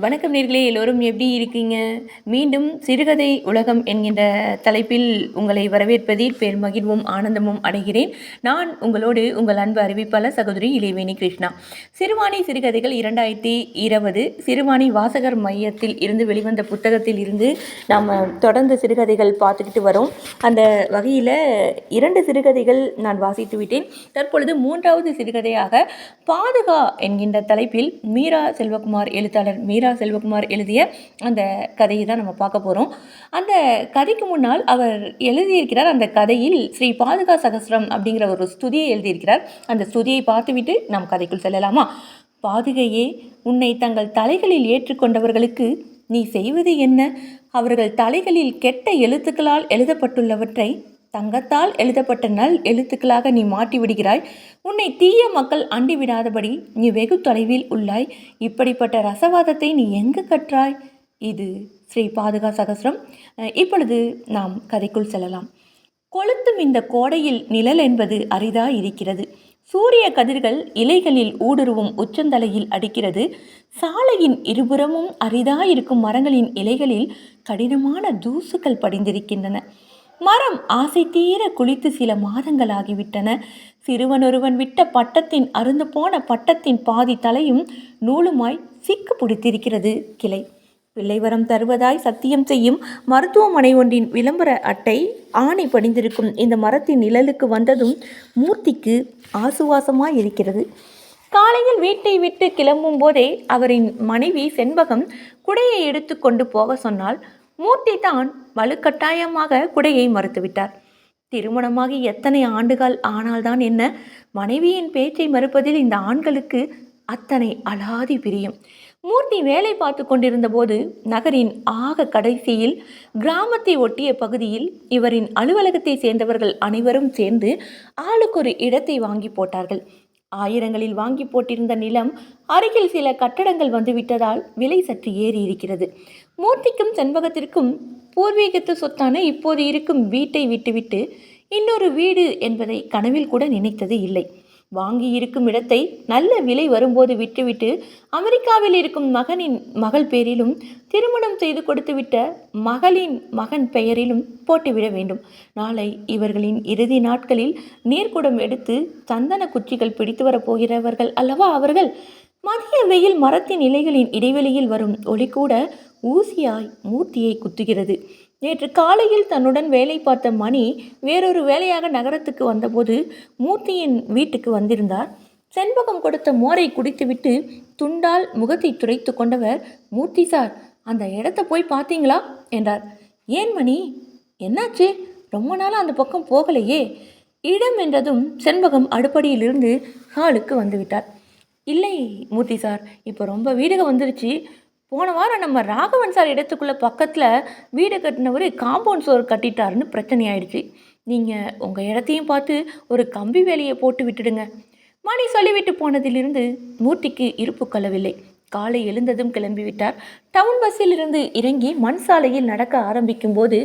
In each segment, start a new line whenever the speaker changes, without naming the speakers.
வணக்கம் நேர்களே எல்லோரும் எப்படி இருக்கீங்க? மீண்டும் சிறுகதை உலகம் என்கின்ற தலைப்பில் உங்களை வரவேற்பதில் பெரும் மகிழ்வும் ஆனந்தமும் அடைகிறேன். நான் உங்களோடு உங்கள் அன்பு அறிவிப்பாளர் சகோதரி இளைவேணி கிருஷ்ணா. சிறுவாணி சிறுகதைகள் இரண்டாயிரத்தி இருபது சிறுவாணி வாசகர் மையத்தில் இருந்து வெளிவந்த புத்தகத்தில் இருந்து நாம் தொடர்ந்து சிறுகதைகள் பார்த்துக்கிட்டு வரோம். அந்த வகையில் இரண்டு சிறுகதைகள் நான் வாசித்து விட்டேன். தற்பொழுது மூன்றாவது சிறுகதையாக பாதுகா என்கின்ற தலைப்பில் மீரா செல்வகுமார் எழுத்தாளர் மீரா செல்வகுமார் எழுதிய அந்த கதையை தான் நம்ம பார்க்க போகிறோம் அந்த கதைக்கு முன்னால் அவர் எழுதியிருக்கிறார் அந்த கதையில் ஸ்ரீ பாதுகா சகசிரம் அப்படிங்கிற ஒரு ஸ்துதியை எழுதியிருக்கிறார். அந்த ஸ்துதியை பார்த்துவிட்டு நாம் கதைக்குள் செல்லலாமா? பாதுகையே உன்னை தங்கள் தலைகளில் ஏற்றுக்கொண்டவர்களுக்கு நீ செய்வது என்ன? அவர்கள் தலைகளில் கெட்ட எழுத்துக்களால் எழுதப்பட்டுள்ளவற்றை தங்கத்தால் எழுதப்பட்ட நல் எழுத்துக்களாக நீ மாற்றி விடுகிறாய். உன்னை தீய மக்கள் அண்டி விடாதபடி நீ வெகு தொலைவில் உள்ளாய். இப்படிப்பட்ட ரசவாதத்தை நீ எங்கு கற்றாய்? இது ஸ்ரீ பாதுகா சகஸ்ரம் இப்பொழுது நாம் கதைக்குள் செல்லலாம். கொளுத்தும் இந்த கோடையில் நிழல் என்பது அரிதா இருக்கிறது. சூரிய கதிர்கள் இலைகளில் ஊடுருவும் உச்சந்தலையில் அடிக்கிறது. சாலையின் இருபுறமும் அரிதா இருக்கும் மரங்களின் இலைகளில் கடினமான தூசுகள் படிந்திருக்கின்றன. மரம் ஆசை தீர குளித்து சில மாதங்கள் ஆகிவிட்டன சிறுவனொருவன் விட்ட பட்டத்தின் அருந்து போன பட்டத்தின் பாதி தலையும் நூலுமாய் சிக்கு பிடித்திருக்கிறது. கிளை. பிள்ளைவரம் தருவதாய் சத்தியம் செய்யும் மருத்துவமனை ஒன்றின் விளம்பர அட்டை ஆணை படிந்திருக்கும். இந்த மரத்தின் நிழலுக்கு வந்ததும் மூர்த்திக்கு ஆசுவாசமாய் இருக்கிறது காலையில் வீட்டை விட்டு கிளம்பும் போதே அவரின் மனைவி செண்பகம் குடையை எடுத்து கொண்டு போக சொன்னால் மூர்த்தி தான் வலுக்கட்டாயமாக குடையை மறுத்துவிட்டார். திருமணமாகி எத்தனை ஆண்டுகள் ஆனால்தான் என்ன? மனைவியின் பேச்சை மறுப்பதில் இந்த ஆண்களுக்கு அத்தனை அலாதி பிரியம். மூர்த்தி வேலை பார்த்து கொண்டிருந்த போது நகரின் ஆக கடைசியில் கிராமத்தை ஒட்டிய பகுதியில் இவரின் அலுவலகத்தை சேர்ந்தவர்கள் அனைவரும் சேர்ந்து ஆளுக்கு ஒரு இடத்தை வாங்கி போட்டார்கள். ஆயிரங்களில் வாங்கி போட்டிருந்த நிலம் அருகில் சில கட்டடங்கள் வந்துவிட்டதால் விலை சற்று ஏறி இருக்கிறது மூர்த்திக்கும் செண்பகத்திற்கும் பூர்வீகத்து சொத்தான இப்போது இருக்கும் வீட்டை விட்டுவிட்டு இன்னொரு வீடு என்பதை கனவில் கூட நினைத்தது இல்லை. வாங்கி இருக்கும் இடத்தை நல்ல விலை வரும்போது விட்டுவிட்டு அமெரிக்காவில் இருக்கும் மகனின் மகள் பேரிலும் திருமணம் செய்து கொடுத்துவிட்ட மகளின் மகன் பெயரிலும் போட்டுவிட வேண்டும். நாளை இவர்களின் இறுதி நாட்களில் நீர்க்குடம் எடுத்து சந்தன குச்சிகள் பிடித்து வரப்போகிறவர்கள் அல்லவா அவர்கள்? மதிய வெயில் மரத்தின் இலைகளின் இடைவெளியில் வரும் ஒளி கூட ஊசியாய் மூர்த்தியை குத்துகிறது. நேற்று காலையில் தன்னுடன் வேலை பார்த்த மணி வேறொரு வேலையாக நகரத்துக்கு வந்தபோது மூர்த்தியின் வீட்டுக்கு வந்திருந்தார். செண்பகம் கொடுத்த மோரை குடித்துவிட்டு துண்டால் முகத்தை துடைத்து கொண்டவர் மூர்த்தி சார் அந்த இடத்த போய் பார்த்தீங்களா? என்றார். ஏன் மணி? என்னாச்சு? ரொம்ப நாளாக அந்த பக்கம் போகலையே. இடம் என்றதும் செண்பகம் அடுப்படியிலிருந்து ஹாலுக்கு வந்துவிட்டார். இல்லை மூர்த்தி சார் இப்போ ரொம்ப வீடுக வந்துருச்சு. போன வாரம் நம்ம ராகவன் சார் இடத்துக்குள்ளே பக்கத்தில் வீடு கட்டினவர் காம்பவுண்ட் சோறு கட்டிட்டாருன்னு பிரச்சனை ஆயிடுச்சு நீங்கள் உங்கள் இடத்தையும் பார்த்து ஒரு கம்பி வேலையை போட்டு விட்டுடுங்க. மணி சொல்லிவிட்டு போனதிலிருந்து மூர்த்திக்கு இருப்பு கொள்ளவில்லை காலை எழுந்ததும் கிளம்பிவிட்டார் டவுன் பஸ்ஸில் இருந்து இறங்கி மண் சாலையில் நடக்க ஆரம்பிக்கும் போது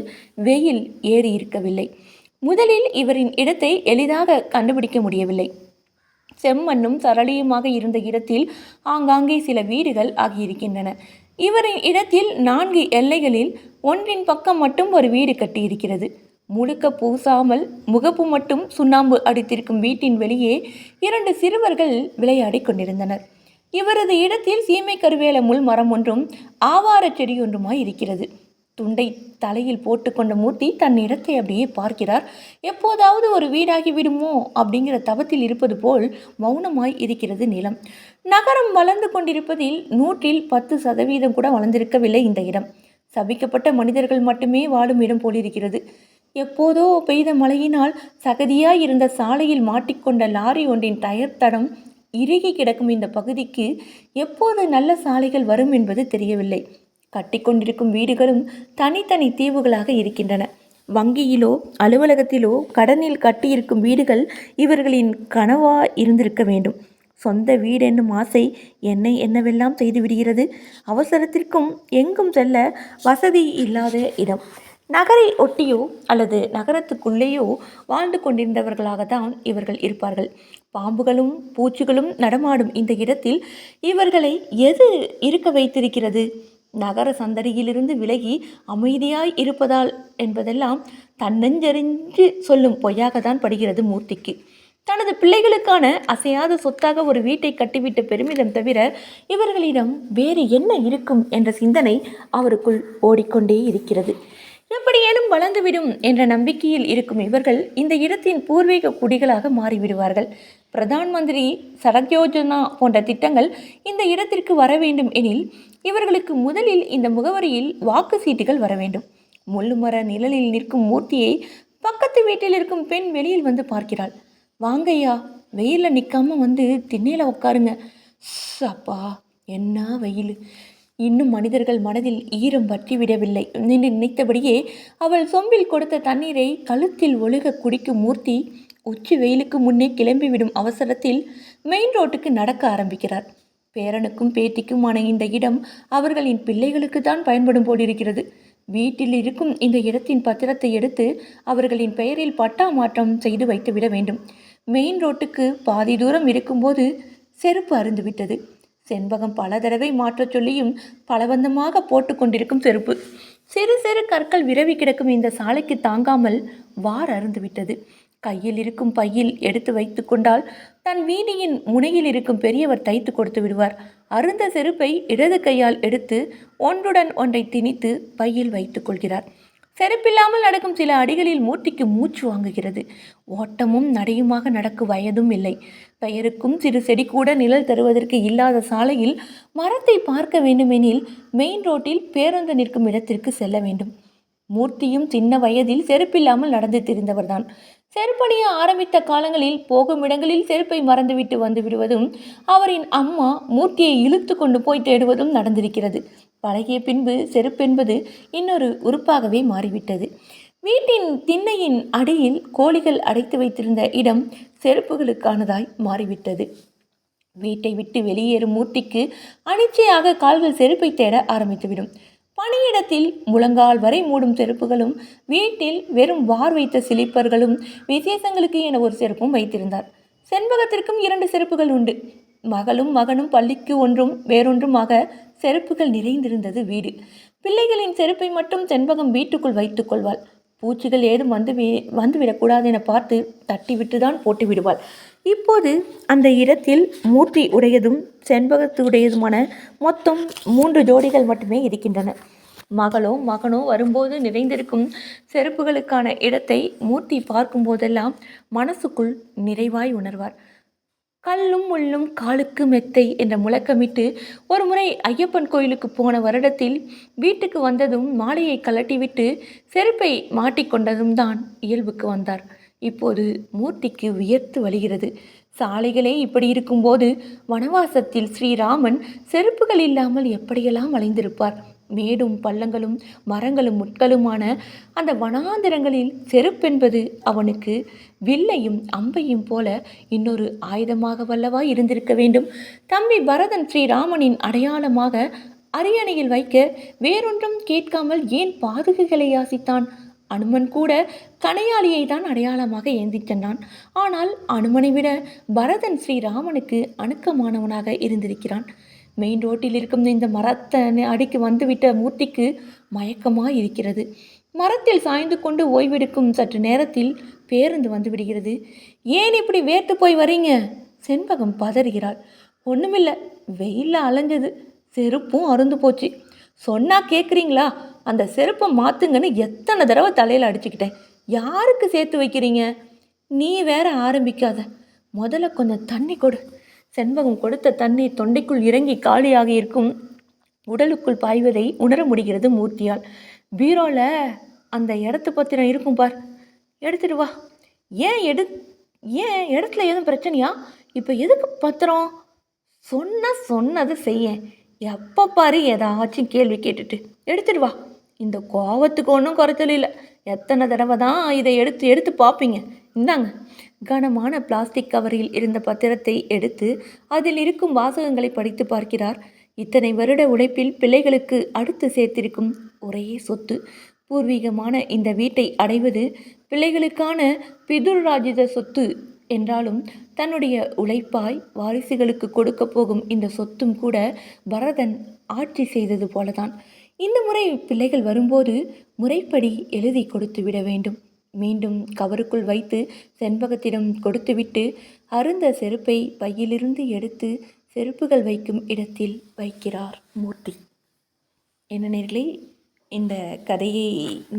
வெயில் ஏறி இருக்கவில்லை. முதலில் இவரின் இடத்தை எளிதாக கண்டுபிடிக்க முடியவில்லை. செம்மண்ணும் சரளியுமாக இருந்த இடத்தில் ஆங்காங்கே சில வீடுகள் ஆகியிருக்கின்றன. இவரின் இடத்தில் நான்கு எல்லைகளில் ஒன்றின் பக்கம் மட்டும் ஒரு வீடு கட்டியிருக்கிறது. முழுக்க பூசாமல் முகப்பு மட்டும் சுண்ணாம்பு அடித்திருக்கும் வீட்டின் வெளியே இரண்டு சிறுவர்கள் விளையாடிக் கொண்டிருந்தனர். இவரது இடத்தில் சீமை கருவேல முள் மரம் ஒன்றும் ஆவாரச் செடி ஒன்றுமாய் இருக்கிறது. துண்டை தலையில் போட்டுக்கொண்ட மூர்த்தி தன் இடத்தை அப்படியே பார்க்கிறார். எப்போதாவது ஒரு வீடாகி விடுமோ அப்படிங்கிற தவத்தில் இருப்பது போல் மௌனமாய் இருக்கிறது நிலம். நகரம் வளர்ந்து கொண்டிருப்பதில் நூற்றில் பத்து சதவீதம் கூட வளர்ந்திருக்கவில்லை இந்த இடம். சபிக்கப்பட்ட மனிதர்கள் மட்டுமே வாழும் இடம் போலிருக்கிறது எப்போதோ பெய்த மழையினால் சகதியாய் இருந்த சாலையில் மாட்டிக்கொண்ட லாரி ஒன்றின் டயர் தடம் இறுகி கிடக்கும் இந்த பகுதிக்கு எப்போது நல்ல சாலைகள் வரும் என்பது தெரியவில்லை. கட்டிக்கொண்டிருக்கும் வீடுகளும் தனித்தனி தீவுகளாக இருக்கின்றன. வங்கியிலோ அலுவலகத்திலோ கடனில் கட்டியிருக்கும் வீடுகள் இவர்களின் கனவா இருந்திருக்க வேண்டும். சொந்த வீடு என்னும் ஆசை என்னை என்னவெல்லாம் செய்து விடுகிறது அவசரத்திற்கும் எங்கும் செல்ல வசதி இல்லாத இடம். நகரை ஒட்டியோ அல்லது நகரத்துக்குள்ளேயோ வாழ்ந்து கொண்டிருந்தவர்களாகத்தான் இவர்கள் இருப்பார்கள். பாம்புகளும் பூச்சிகளும் நடமாடும் இந்த இடத்தில் இவர்களை எது இருக்க வைத்திருக்கிறது? நகர சந்தடியிலிருந்து விலகி அமைதியாய் இருப்பதால் என்பதெல்லாம் தன்னஞ்செறிஞ்சு சொல்லும் பொய்யாகத்தான் படுகிறது மூர்த்திக்கு. தனது பிள்ளைகளுக்கான அசையாத சொத்தாக ஒரு வீட்டை கட்டிவிட்ட பெருமிதம் தவிர இவர்களிடம் வேறு என்ன இருக்கும் என்ற சிந்தனை அவருக்குள் ஓடிக்கொண்டே இருக்கிறது. எப்படியேனும் வளர்ந்துவிடும் என்ற நம்பிக்கையில் இருக்கும் இவர்கள் இந்த இடத்தின் பூர்வீக குடிகளாக மாறிவிடுவார்கள். பிரதான் மந்திரி சடக் யோஜனா போன்ற திட்டங்கள் இந்த இடத்திற்கு வர வேண்டும் எனில் இவர்களுக்கு முதலில் இந்த முகவரியில் வாக்கு சீட்டுகள் வர வேண்டும். முள்ளுமர நிழலில் நிற்கும் மூர்த்தியை பக்கத்து வீட்டில் இருக்கும் பெண் வெளியில் வந்து பார்க்கிறாள். வாங்கய்யா வெயிலில் நிற்காம வந்து திண்ணையில் உட்காருங்க அப்பா என்ன வெயில். இன்னும் மனிதர்கள் மனதில் ஈரம் பற்றி விடவில்லை. என்று நினைத்தபடியே அவள் சொம்பில் கொடுத்த தண்ணீரை கழுத்தில் ஒழுக குடிக்கும் மூர்த்தி உச்சி வெயிலுக்கு முன்னே கிளம்பிவிடும் அவசரத்தில் மெயின் ரோட்டுக்கு நடக்க ஆரம்பிக்கிறார். பேரனுக்கும் பேத்திக்குமான இந்த இடம் அவர்களின் பிள்ளைகளுக்கு தான் பயன்படும் போலிருக்கிறது. வீட்டில் இருக்கும் இந்த இடத்தின் பத்திரத்தை எடுத்து அவர்களின் பெயரில் பட்டா மாற்றம் செய்து வைத்துவிட வேண்டும். மெயின் ரோட்டுக்கு பாதி தூரம் இருக்கும்போது செருப்பு அருந்துவிட்டது. செண்பகம் பல தடவை மாற்றச் சொல்லியும் பலவந்தமாக போட்டு கொண்டிருக்கும் செருப்பு. சிறு சிறு கற்கள் விரவி கிடக்கும் இந்த சாலைக்கு தாங்காமல் வார் அருந்துவிட்டது. கையில் இருக்கும் பையில் எடுத்து வைத்து கொண்டால் தன் வீணியின் முனையில் இருக்கும் பெரியவர் தைத்து கொடுத்து விடுவார். அருந்த செருப்பை இடது கையால் எடுத்து ஒன்றுடன் ஒன்றை திணித்து பையில் வைத்துக் கொள்கிறார். செருப்பில்லாமல் நடக்கும் சில அடிகளில் மூர்த்திக்கு மூச்சு வாங்குகிறது. ஓட்டமும் நடையுமாக நடக்கும் வயதும் இல்லை. பெயருக்கும் சிறு செடி கூட நிழல் தருவதற்கு இல்லாத சாலையில் மரத்தை பார்க்க வேண்டுமெனில் மெயின் ரோட்டில் பேருந்து நிற்கும் இடத்திற்கு செல்ல வேண்டும். மூர்த்தியும் சின்ன வயதில் செருப்பில்லாமல் நடந்து தெரிந்தவர்தான். செருப்பணிய ஆரம்பித்த காலங்களில் போகும் இடங்களில் செருப்பை மறந்துவிட்டு வந்து விடுவதும் அவரின் அம்மா மூர்த்தியை இழுத்து கொண்டு போய் தேடுவதும் நடந்திருக்கிறது. பழகிய பின்பு செருப்பென்பது இன்னொரு உறுப்பாகவே மாறிவிட்டது. வீட்டின் திண்ணையின் அடியில் கோழிகள் அடைத்து வைத்திருந்த இடம் செருப்புகளுக்கானதாய் மாறிவிட்டது. வீட்டை விட்டு வெளியேறும் மூர்த்திக்கு அனிச்சையாக கால்கள் செருப்பை தேட ஆரம்பித்துவிடும். பணியிடத்தில் முழங்கால் வரை மூடும் செருப்புகளும் வீட்டில் வெறும் வார் வைத்த சிலிப்பர்களும் விசேஷங்களுக்கு என ஒரு செருப்பும் வைத்திருந்தார். செண்பகத்திற்கும் இரண்டு செருப்புகள் உண்டு. மகளும் மகனும் பள்ளிக்கு ஒன்றும் வேறொன்றுமாக செருப்புகள் நிறைந்திருந்தது வீடு. பிள்ளைகளின் செருப்பை மட்டும் செண்பகம் வீட்டுக்குள் வைத்துக் கொள்வாள். பூச்சிகள் ஏதும் வந்து வி வந்துவிடக்கூடாது என பார்த்து தட்டிவிட்டு தான் போட்டு விடுவாள். இப்போது அந்த இடத்தில் மூர்த்தி உடையதும் செண்பகத்து உடையதுமான மொத்தம் மூன்று ஜோடிகள் மட்டுமே இருக்கின்றன. மகளோ மகனோ வரும்போது நிறைந்திருக்கும் செருப்புகளுக்கான இடத்தை மூர்த்தி பார்க்கும் போதெல்லாம் மனசுக்குள் நிறைவாய் உணர்வார். கல்லும் முள்ளும் காலுக்கு மெத்தை என்ற முழக்கமிட்டு ஒரு முறை ஐயப்பன் கோயிலுக்கு போன வருடத்தில் வீட்டுக்கு வந்ததும் மாலையை கலட்டிவிட்டு செருப்பை மாட்டிக்கொண்டதும் தான் இயல்புக்கு வந்தார். இப்போது மூர்த்திக்கு வியர்த்து வழிகிறது. சாலைகளே இப்படி இருக்கும்போது வனவாசத்தில் ஸ்ரீராமன் செருப்புகள் இல்லாமல் எப்படியெல்லாம் அலைந்திருப்பார்? மேடும் பள்ளங்களும் மரங்களும் முட்களுமான அந்த வனாந்திரங்களில் செருப்பென்பது அவனுக்கு வில்லையும் அம்பையும் போல இன்னொரு ஆயுதமாக வல்லவா இருந்திருக்க வேண்டும். தம்பி பரதன் ஸ்ரீராமனின் அடையாளமாக அரியணையில் வைக்க வேறொன்றும் கேட்காமல் ஏன் பாதுகைகளை யாசித்தான்? அனுமன் கூட கனையாளியை தான் அடையாளமாக ஏந்தி சென்றான். ஆனால் அனுமனை விட பரதன் ஸ்ரீராமனுக்கு அணுக்கமானவனாக இருந்திருக்கிறான். மெயின் ரோட்டில் இருக்கும் இந்த மரத்தை அடிக்கு வந்துவிட்ட மூர்த்திக்கு மயக்கமாக இருக்கிறது மரத்தில் சாய்ந்து கொண்டு ஓய்வெடுக்கும் சற்று நேரத்தில் பேருந்து வந்து விடுகிறது ஏன் இப்படி வேர்த்து போய் வரீங்க? செண்பகம் பதறுகிறாள். ஒன்றுமில்லை வெயிலில் அலைஞ்சது. செருப்பும் அருந்து போச்சு. சொன்னால் கேட்குறீங்களா அந்த செருப்பை மாற்றுங்கன்னு எத்தனை தடவை தலையில் அடிச்சுக்கிட்டேன். யாருக்கு சேர்த்து வைக்கிறீங்க? நீ வேற ஆரம்பிக்காத. முதல்ல கொஞ்சம் தண்ணி கொடு. செண்பகம் கொடுத்த தண்ணீர் தொண்டைக்குள் இறங்கி காலியாக இருக்கும். உடலுக்குள் பாய்வதை உணர முடிகிறது மூர்த்தியால். பீரோவில் அந்த இடத்து பத்திரம் இருக்கும் பார். எடுத்துட்டு வா. ஏன் எடு ஏன் இடத்துல எதுவும் பிரச்சனையா? இப்போ எதுக்கு பத்திரம்? சொன்ன சொன்னது செய்ய. எப்போ பாரு ஏதாச்சும் கேள்வி கேட்டுட்டு. எடுத்துட்டு வா. இந்த கோவத்துக்கு ஒன்றும் குறைச்சல் இல்லை. எத்தனை தடவை தான் இதை எடுத்து எடுத்து பார்ப்பீங்க இந்தாங்க. கனமான பிளாஸ்டிக் கவரில் இருந்த பத்திரத்தை எடுத்து அதில் இருக்கும் வாசகங்களை படித்து பார்க்கிறார். இத்தனை வருட உழைப்பில் பிள்ளைகளுக்கு அடுத்து சேர்த்திருக்கும் ஒரே சொத்து. பூர்வீகமான இந்த வீட்டை அடைவது பிள்ளைகளுக்கான பிதுர்ராஜித சொத்து என்றாலும் தன்னுடைய உழைப்பாய் வாரிசுகளுக்கு கொடுக்க போகும் இந்த சொத்தும் கூட பரதன் ஆட்சி செய்தது போலதான். இந்த முறை பிள்ளைகள் வரும்போது முறைப்படி எழுதி கொடுத்து விட வேண்டும். மீண்டும் கவருக்குள் வைத்து செண்பகத்திடம் கொடுத்துவிட்டு அருந்த செருப்பை பையிலிருந்து எடுத்து செருப்புகள் வைக்கும் இடத்தில் வைக்கிறார் மூர்த்தி. என்ன நேர்களே இந்த கதையை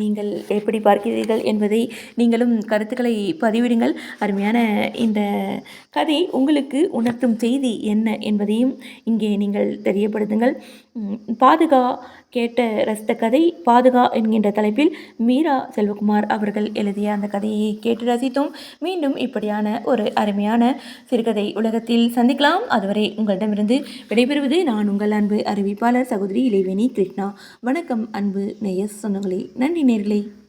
நீங்கள் எப்படி பார்க்கிறீர்கள் என்பதை நீங்களும் கருத்துக்களை பதிவிடுங்கள். அருமையான இந்த கதை உங்களுக்கு உணர்த்தும் செய்தி என்ன என்பதையும் இங்கே நீங்கள் தெரியப்படுத்துங்கள். பாதுகா கேட்ட ரசித்த கதை பாதுகா என்கின்ற தலைப்பில் மீரா செல்வகுமார் அவர்கள் எழுதிய அந்த கதையை கேட்டு ரசித்தோம். மீண்டும் இப்படியான ஒரு அருமையான சிறுகதை உலகத்தில் சந்திக்கலாம். அதுவரை உங்களிடமிருந்து விடைபெறுவது நான் உங்கள் அன்பு அறிவிப்பாளர் சகோதரி இளைவேணி கிருஷ்ணா. வணக்கம் அன்பு நேய சொந்தங்களே. நன்றி நேர்களே.